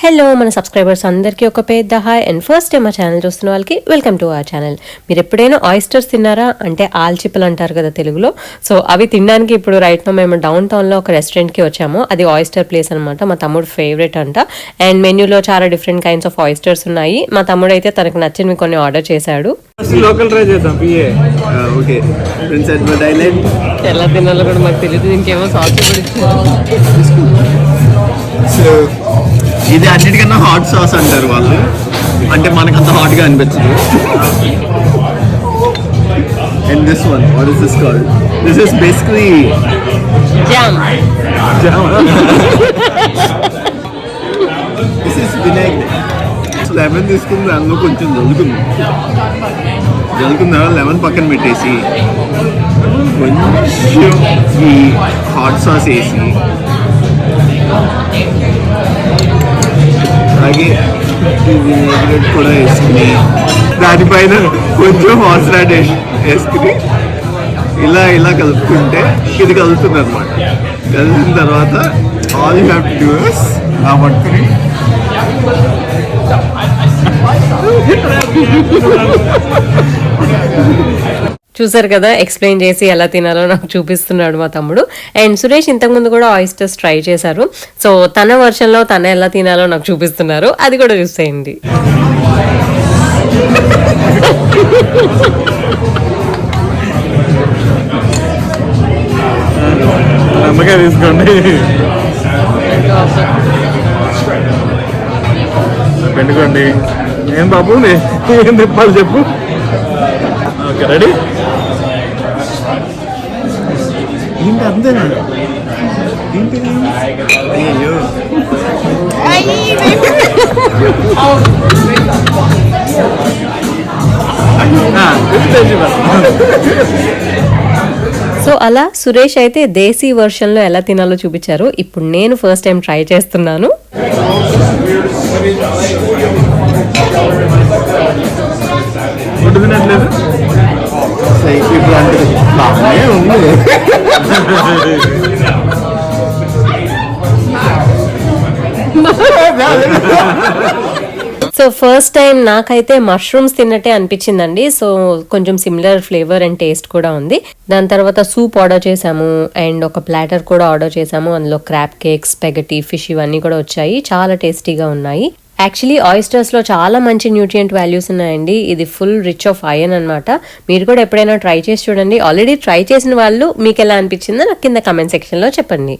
Hello మన subscribers అందరికీ ఒక పెద్ద హాయ్ అండ్ ఫస్ట్ టైం మా ఛానల్ చూస్తున్న వాళ్ళకి వెల్కమ్ టు అవర్ ఛానల్ మీరు ఎప్పుడైనా ఆయిస్టర్స్ తిన్నారా? అంటే ఆల్చిప్పలు అంటారు కదా తెలుగులో. సో అవి తినడానికి ఇప్పుడు రైట్ నో మేము డౌన్ టౌన్లో ఒక రెస్టారెంట్కి వచ్చాము. అది ఆయిస్టర్ ప్లేస్ అనమాట మా తమ్ముడు ఫేవరెట్ అంట. అండ్ మెన్యూలో చాలా డిఫరెంట్ కైండ్స్ ఆఫ్ ఆయిస్టర్స్ ఉన్నాయి. మా తమ్ముడు అయితే తనకు నచ్చినవి కొన్ని ఆర్డర్ చేశాడు. లోకల్ ట్రై చేద్దాం పిఏ ఓకే. ఎలా తినాలో కూడా మాకు తెలియదు ఇంకేమో సాస్ సో ఇది అన్నిటికన్నా హాట్ సాస్ అంటారు వాళ్ళు. అంటే మనకు అంత హాట్గా అనిపించదు. And this one what is this called this is basically jam this is Vinayak lemon తీసుకుని దానిలో కొంచెం జలుగుతుంది జలుకున్న తర్వాత లెమన్ పక్కన పెట్టేసి కొంచెం ఈ హాట్ సాస్ వేసి అలాగే కూడా వేసుకుని దానిపైన కొంచెం హార్స్ రాడ్ వేసుకుని ఇలా ఇలా కలుపుకుంటే ఇది కలుపుతుంది అనమాట కలిసిన తర్వాత all you have to do is ఆ పట్టుకుని చూసారు కదా ఎక్స్ప్లెయిన్ చేసి ఎలా తినాలో నాకు చూపిస్తున్నాడు మా తమ్ముడు. అండ్ సురేష్ ఇంతకుముందు కూడా ఆయిస్టర్స్ ట్రై చేశారు. సో తన వర్షన్లో తన ఎలా తినాలో నాకు చూపిస్తున్నారు. అది కూడా చూసేయండి. తీసుకోండి. పెట్టుకోండి. ఏం బాబు ఏం తిప్పాలి చెప్పు. ఓకే రెడీ ఏంటి అంతేనా ఏంటి? అయ్యో సో అలా సురేష్ అయితే దేశీ వర్షన్లో ఎలా తినాలో చూపించారు. ఇప్పుడు నేను ఫస్ట్ టైం ట్రై చేస్తున్నాను. సో ఫస్ట్ టైం నాకైతే మష్రూమ్స్ తిన్నట్టే అనిపించిందండి. సో కొంచెం సిమిలర్ ఫ్లేవర్ అండ్ టేస్ట్ కూడా ఉంది. దాని తర్వాత సూప్ ఆర్డర్ చేసాము అండ్ ఒక ప్లాటర్ కూడా ఆర్డర్ చేసాము అందులో క్రాప్ కేక్స్ పెగటి ఫిష్ ఇవన్నీ కూడా వచ్చాయి. చాలా టేస్టీగా ఉన్నాయి. యాక్చువల్లీ ఆయిస్టర్స్లో చాలా మంచి న్యూట్రియంట్ వాల్యూస్ ఉన్నాయండి. ఇది ఫుల్ రిచ్ ఆఫ్ ఐరన్ అన్నమాట. మీరు కూడా ఎప్పుడైనా ట్రై చేసి చూడండి. ఆల్రెడీ ట్రై చేసిన వాళ్ళు మీకు ఎలా అనిపించిందో నాకు కింద కమెంట్ సెక్షన్లో చెప్పండి.